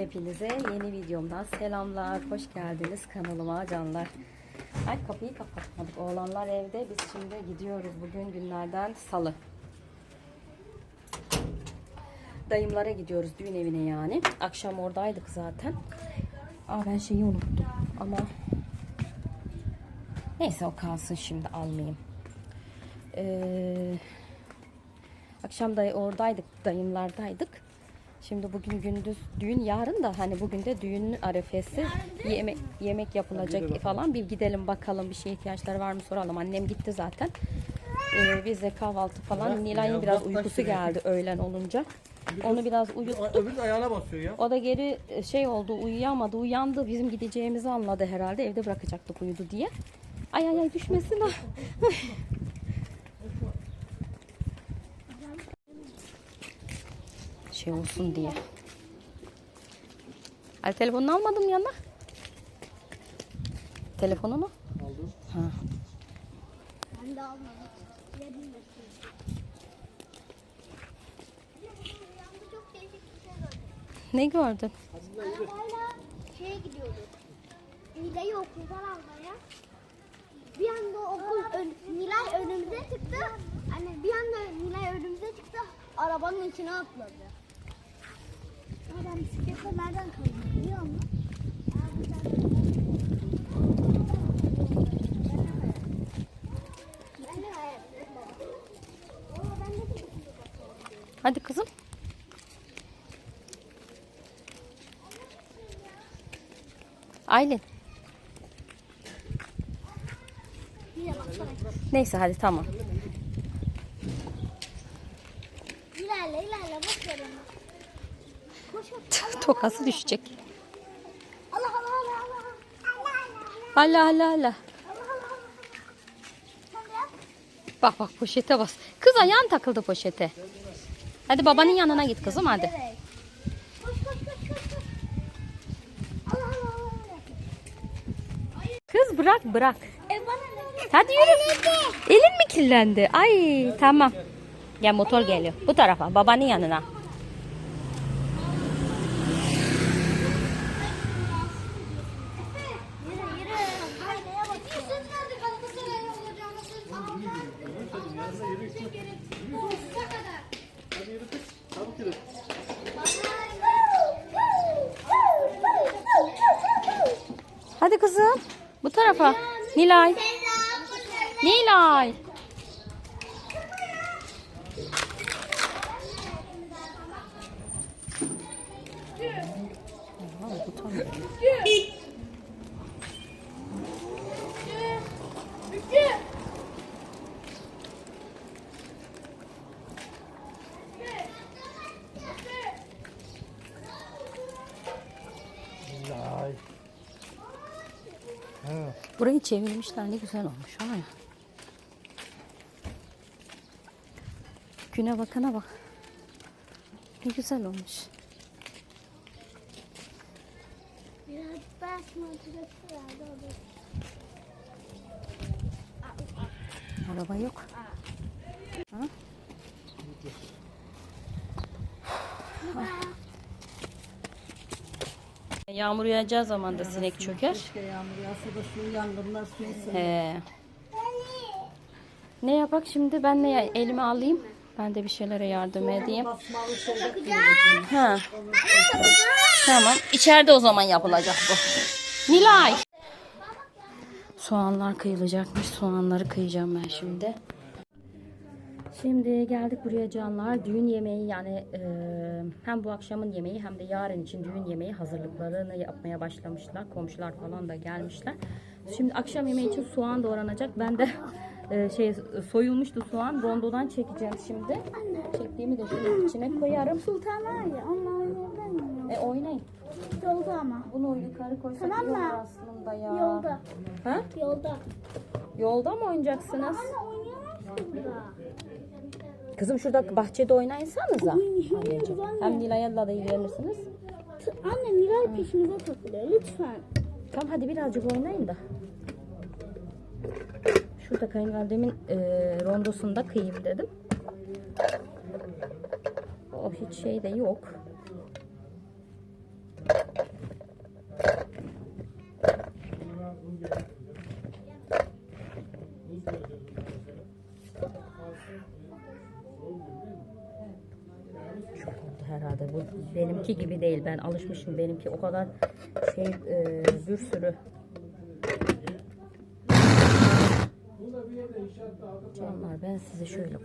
Hepinize yeni videomdan selamlar. Hoş geldiniz kanalıma canlar. Ay kapıyı kapatmadık. Oğlanlar evde. Biz şimdi gidiyoruz. Bugün günlerden salı. Dayımlara gidiyoruz düğün evine yani. Akşam oradaydık zaten. Aa ben şeyi unuttum. Ama neyse o kalsın şimdi almayayım. Ee, akşam da oradaydık. Dayımlardaydık. Şimdi bugün gündüz düğün yarın da hani bugün de düğünün arefesi yemek yemek yapılacak falan bir gidelim bakalım bir şeye ihtiyaçları var mı soralım. Annem gitti zaten. Ee, biz de kahvaltı falan Nilay'ın biraz uykusu geldi öğlen olunca. Onu biraz uyuttuk. Öbür ayağına basıyor ya. O da geri e, şey oldu uyuyamadı uyandı bizim gideceğimizi anladı herhalde evde bırakacaktık uyudu diye. Ay ay ay düşmesin ha. şey olsun diye. Ay telefonunu almadım yanına. Telefonunu? Aldım. Ha. Ben de almadım. Şey. Ne gördün? Arabayla şeye gidiyorduk. Nilay'ı okuldan almaya. Bir anda okul ön, Nilay önümüze çıktı. Hani bir anda Nilay önümüze çıktı. Arabanın içine atladı. Ben nereden biliyor musun? Hadi kızım. Aylin. Neyse hadi tamam. İlerle ilerle bak yarın. Koş koş. Tokası düşecek. Allah Allah Allah Allah. Allah Allah. Bak bak poşete bas. Kız ayağın takıldı poşete. Hadi babanın yanına git kızım hadi. Kız bırak bırak. Hadi yürü. Elin mi kirlendi? Ay tamam. Gel motor geliyor. Bu tarafa babanın yanına. Yürü yürü. Aynaya bak. Söz verdi Galatasaray olacağına söz Sonsuza kadar. Hadi yürü kız. Çabuk yürü. Hadi kızım. Bu tarafa. Nilay. Nilay. Burayı çevirmişler ne güzel olmuş var ya. Güne bakana bak. Ne güzel olmuş. Biraz basma. Araba yok. Yağmur yağacağı zaman da sinek çöker. Keşke yağmur yağsa da şu yangınlar suyu He. Ne yapak şimdi ben ne elime alayım. Ben de bir şeylere yardım edeyim. Basmalı Ha. Tamam. İçeride o zaman yapılacak bu. Nilay. Soğanlar kıyılacakmış. Soğanları kıyacağım ben şimdi. Şimdi geldik buraya canlar. Düğün yemeği yani e, hem bu akşamın yemeği hem de yarın için düğün yemeği hazırlıklarını yapmaya başlamışlar. Komşular falan da gelmişler. Şimdi akşam yemeği için soğan doğranacak. Ben de e, şey soyulmuştu soğan. Rondodan çekeceğim şimdi. Çektiğimi de şunun içine koyarım. Sultan var ya onunla oynayalım. E oynayın. Yolda ama. Bunu yukarı koysak Tamam iyi olur aslında ya. Yolda. Ha? Yolda. Yolda mı oynayacaksınız? Anne oynayamaz ki burada. Kızım şurada bahçede oynaysanıza. Oynayamıyoruz anne. Hem Nilay'la da ilgilenirsiniz. Anne Nilay peşimize takılıyor lütfen. Tamam hadi birazcık oynayın da. Şurada kayınvalidemin e, rondosunda kıyayım dedim. O hiç şey de yok. Benimki gibi değil. Ben alışmışım. Benimki o kadar şey e, bir sürü. Canlar ben size şöyle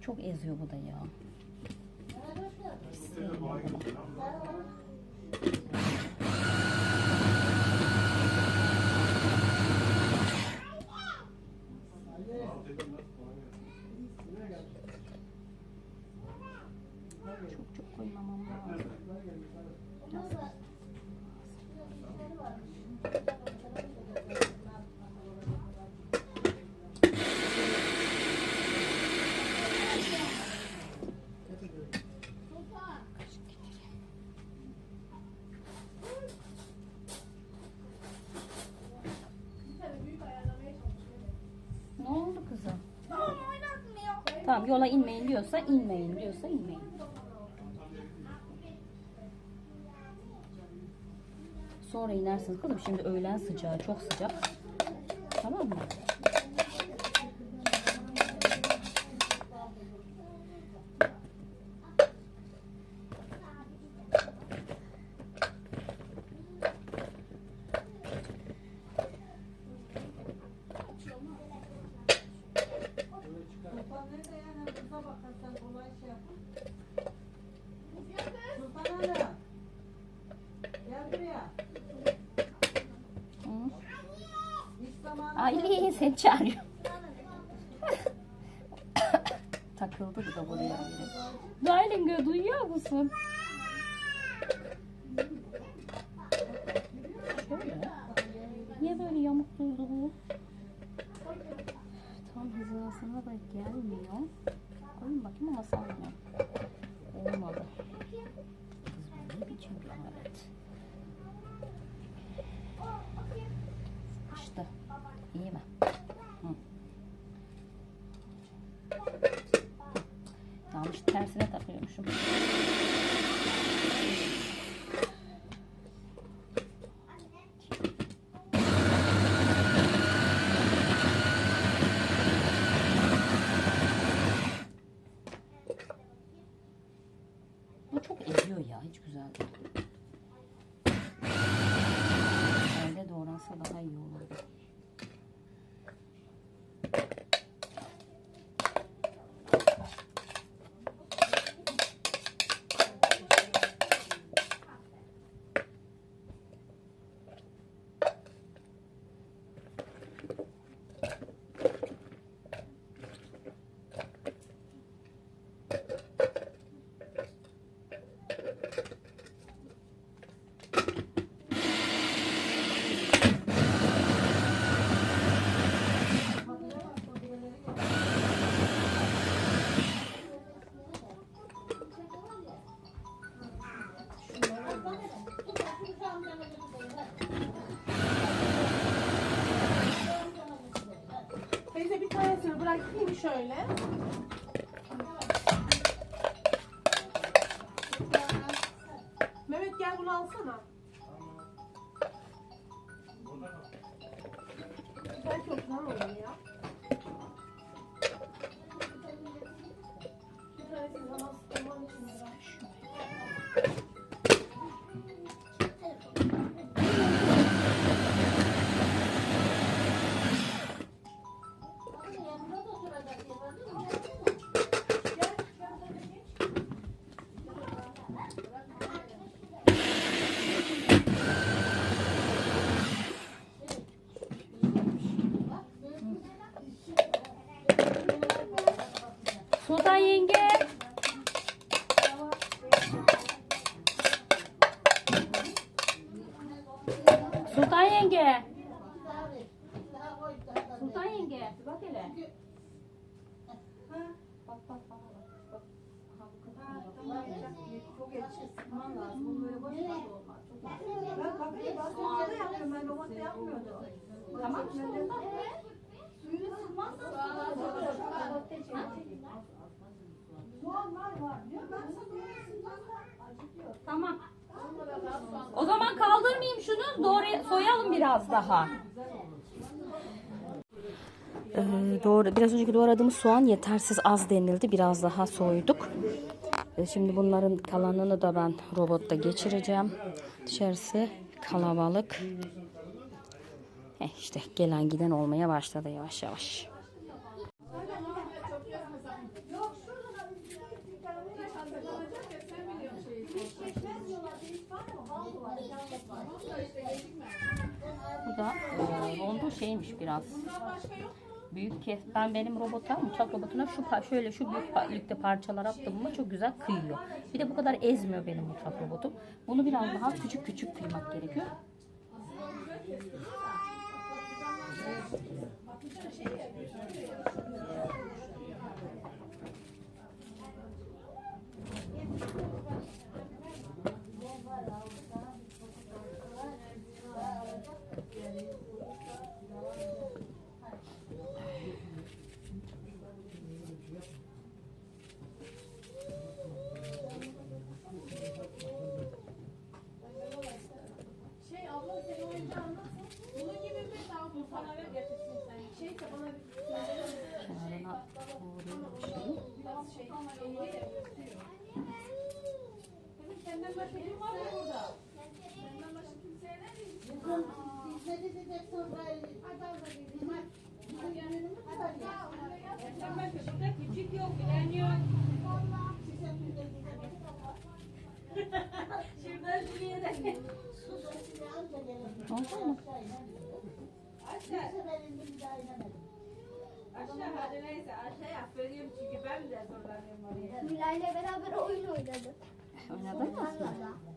Çok eziyor bu da ya. Tamam yola inmeyin diyorsa inmeyin diyorsa inmeyin. Sonra inersiniz kızım. Şimdi öğlen sıcağı çok sıcak. Tamam mı? Sultan nerede ya? Hem kıza bakarsan kolay şey yap. Sultan Hanım. Gel buraya. Hı? İş zamanı. Ay seni çağırıyor. Takıldı bu da buraya. Darling duyuyor musun? Şöyle. Niye böyle yamuk durdu bu? Tam hizasına da gelmiyor. Koyun bakayım ama sanmıyorum. Olmadı. Kız bu ne biçim bir alet? İşte. İyi mi? Hı. Yanlış tersine takıyormuşum. Bu çok eziyor ya. Hiç güzel değil. Elde doğransa daha iyi olurdu. Teyze bir tanesini bırakayım şöyle. Var var. Ya ben sana acıtıyor. Tamam. O zaman kaldırmayayım şunu. Doğru soyalım biraz daha. Ee, doğru, biraz önceki doğradığımız soğan yetersiz az denildi. Biraz daha soyduk. Ee, şimdi bunların kalanını da ben robotta geçireceğim. Dışarısı kalabalık. Eh işte gelen giden olmaya başladı yavaş yavaş. Bu da e, rondo şeymiş biraz. Büyük kes. Ben benim robota, mutfak robotuna şu şöyle şu büyük büyüklükte parçalar attım mı çok güzel kıyıyor. Bir de bu kadar ezmiyor benim mutfak robotum. Bunu biraz daha küçük küçük kıymak gerekiyor. Şey abla senin oyuncağın nasıl? Bunun gibi mi? Tamam bu sana ver getirsin sen. Şeyse bana bir Kenarına doğrayayım şeyi. biraz şey eğri ya. Kızım senden başka kim var mı burada? Senden başka kimseye ne diyeyim? Sen başka burada küçük yok, bilen yok. Şuradan şuraya da. Oldu mu? Aşağı. Aşağı hadi neyse aşağı yap. Söyleyeyim çünkü ben de zorlanıyorum oraya. Nilay'la beraber oyun oynadık. Oynadın mı?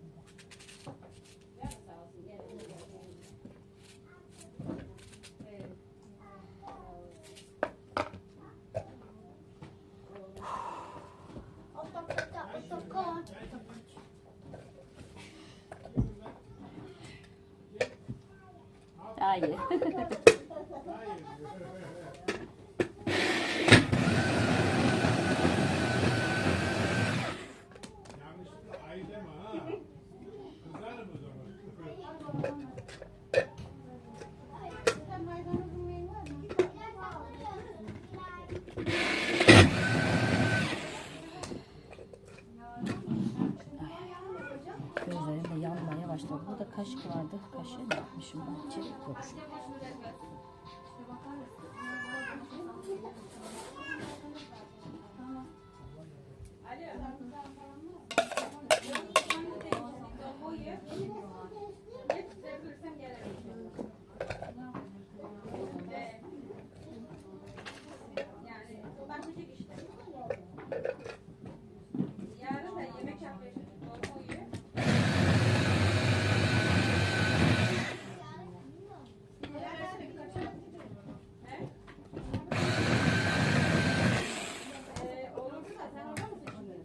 ない。Kaşık vardı. Kaşığı ne yapmışım ben? İçeri koymuşum. Yani bundan küçük işte. Yarın da yemek yapıyorsun. Dolma uyuyor. Ee, olurdu da sen orada mısın şimdi?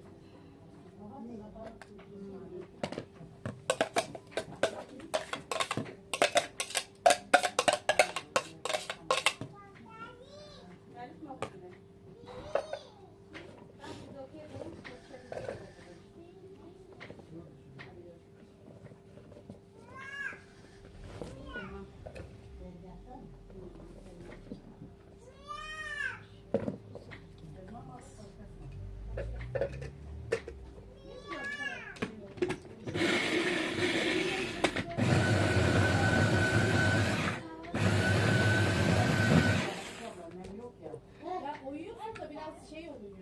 Geldik mi okuluna? Ben burada okuyabilirim. Ya uyuyorsun da biraz şey oluyor.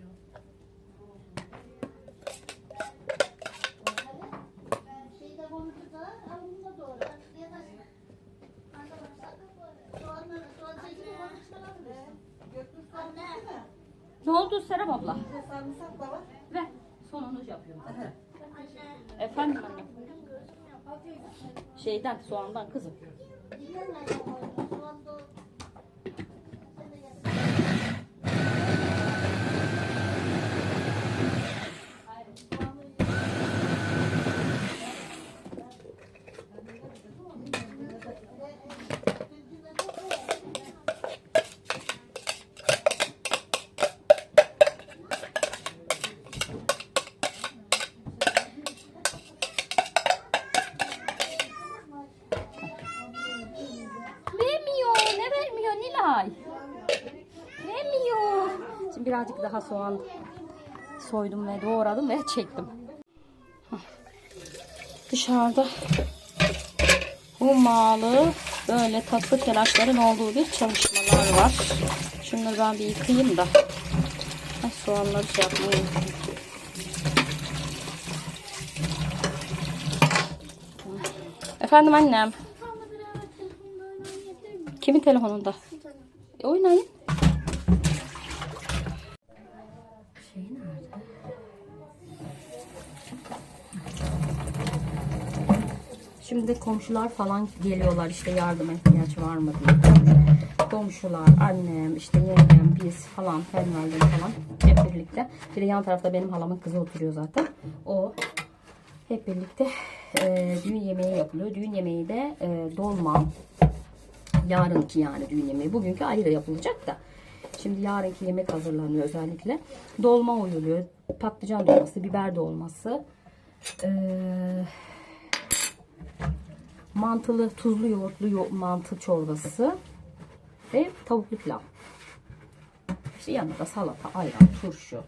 Ne oldu Serap abla? Ver. Sonunu yapıyorum. Efendim anne. Şeyden, soğandan kızım. Birazcık daha soğan soydum ve doğradım ve çektim. Dışarıda hummalı böyle tatlı telaşların olduğu bir çalışmalar var. Şunları ben bir yıkayayım da. Soğanları şey yapmayı unuttum. Efendim annem. Kimin telefonunda? E, oynayın. Şimdi komşular falan geliyorlar işte yardıma ihtiyaç var mı diye. Komşular, annem, işte yengem, biz falan, kayınvalidem falan hep birlikte. Bir de yan tarafta benim halamın kızı oturuyor zaten. O hep birlikte e, düğün yemeği yapılıyor. Düğün yemeği de e, dolma. Yarınki yani düğün yemeği. Bugünkü ayrı yapılacak da. Şimdi yarınki yemek hazırlanıyor özellikle. Dolma oyuluyor. Patlıcan dolması, biber dolması. Eee mantılı tuzlu yoğurtlu yo- mantı çorbası ve tavuklu pilav. İşte yanında da salata, ayran, turşu.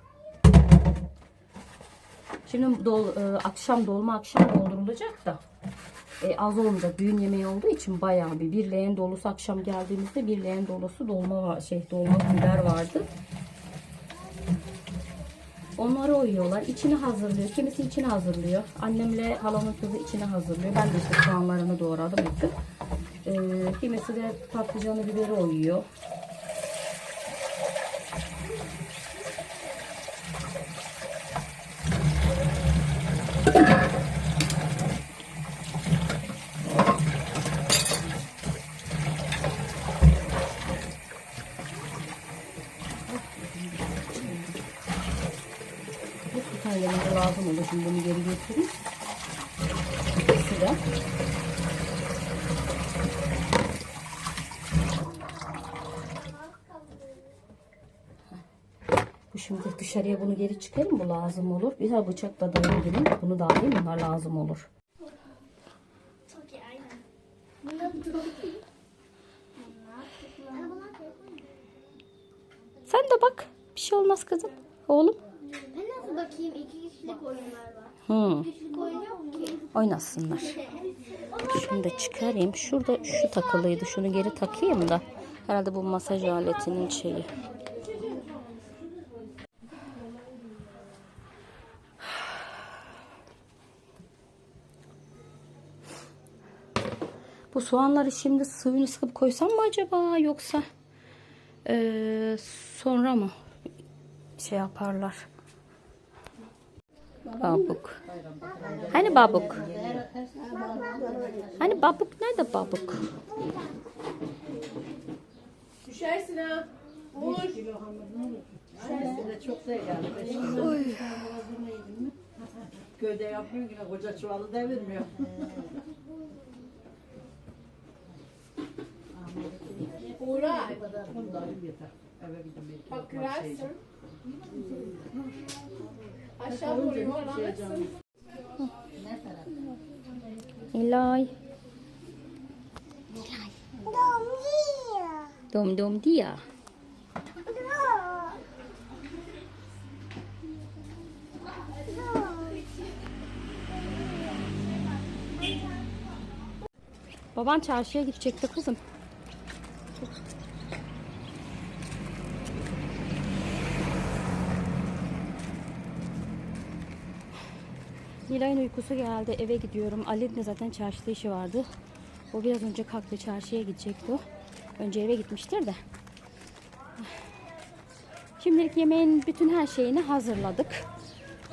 Şimdi dol, e, akşam dolma akşam doldurulacak da e, az olmayacak düğün yemeği olduğu için bayağı bir bir leğen dolusu akşam geldiğimizde bir leğen dolusu dolma şey dolma biber vardı. Onları oyuyorlar. İçini hazırlıyor. Kimisi içini hazırlıyor. Annemle halamın kızı içini hazırlıyor. Ben de işte soğanlarını doğradım ettim. Ee, kimisi de patlıcanı biberi oyuyor. Bir tane yanımda lazım olur. Şimdi götüreyim. İkisi de. Bu şimdi dışarıya bunu geri çıkarayım. Bu lazım olur. Bir daha bıçakla dayayabilirim. Bunu da alayım. Bunlar lazım olur. Sen de bak. Bir şey olmaz kızım. Oğlum. Ben nasıl bakayım? İki kişilik oyunlar var. Ki. Oynasınlar. Şunu da çıkarayım. Şurada şu takılıydı. Şunu geri takayım da. Herhalde bu masaj aletinin şeyi. Bu soğanları şimdi suyunu sıkıp koysam mı acaba yoksa eee, sonra mı şey yaparlar? Babuk. Hani babuk? Hani babuk nerede babuk? Düşersin ha. Vur. de çok da yani. Köyde yapmıyor yine koca çuvalı devirmiyor. Uğray. Bak kırarsın. Aşağı doğru yuvarlanırsın. Nilay. Dom dom dia. Baban çarşıya gidecekti kızım. Nilay'ın uykusu geldi. Eve gidiyorum. Ali de zaten çarşıda işi vardı. O biraz önce kalktı. Çarşıya gidecekti o. Önce eve gitmiştir de. Şimdilik yemeğin bütün her şeyini hazırladık.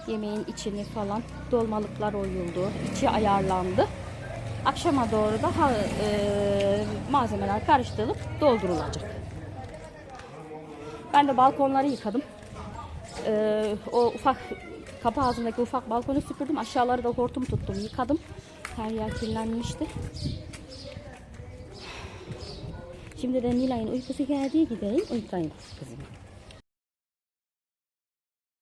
Yemeğin içini falan. Dolmalıklar oyuldu. içi ayarlandı. Akşama doğru da ha- e, malzemeler karıştırılıp doldurulacak. Ben de balkonları yıkadım. Ee, o ufak kapı ağzındaki ufak balkonu süpürdüm. Aşağıları da hortum tuttum, yıkadım. Her yer kirlenmişti. Şimdi de Nilay'ın uykusu geldiği gideyim. Uyutayım kızım.